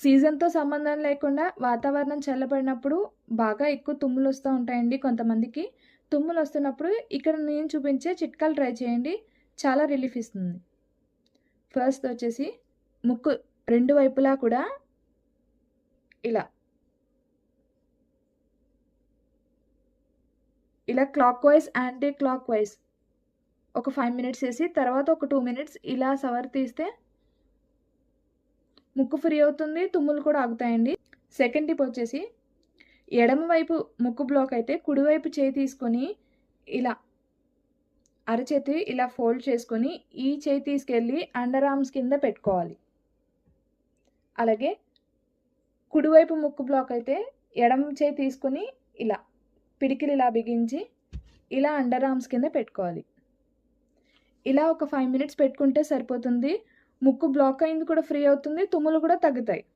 సీజన్‌తో సంబంధం లేకుండా వాతావరణం చల్లబడినప్పుడు బాగా ఎక్కువ తుమ్ములు వస్తూ ఉంటాయండి కొంతమందికి. తుమ్ములు వస్తున్నప్పుడు ఇక్కడ నేను చూపించే చిట్కాలు ట్రై చేయండి. చాలా రిలీఫ్ ఇస్తుంది. ఫస్ట్ వచ్చేసి ముక్కు రెండు వైపులా కూడా ఇలా ఇలా క్లాక్ వైజ్ యాంటీ క్లాక్‌వైస్ ఒక ఫైవ్ మినిట్స్ వేసి తర్వాత ఒక టూ మినిట్స్ ఇలా సవర్ తీస్తే ముక్కు ఫ్రీ అవుతుంది. తుమ్ములు కూడా ఆగుతాయండి. సెకండ్ టిప్ వచ్చేసి ఎడమవైపు ముక్కు బ్లాక్ అయితే కుడివైపు చేయి తీసుకొని ఇలా అరచేతి ఇలా ఫోల్డ్ చేసుకొని ఈ చేయి తీసుకెళ్ళి అండర్ ఆర్మ్స్ కింద పెట్టుకోవాలి. అలాగే కుడివైపు ముక్కు బ్లాక్ అయితే ఎడమ చేయి తీసుకొని ఇలా పిడికిలు ఇలా బిగించి ఇలా అండర్ ఆర్మ్స్ కింద పెట్టుకోవాలి. ఇలా ఒక ఫైవ్ మినిట్స్ పెట్టుకుంటే సరిపోతుంది. ముక్కు బ్లాక్ అయింది కూడా ఫ్రీ అవుతుంది. తుమ్ములు కూడా తగ్గుతాయి.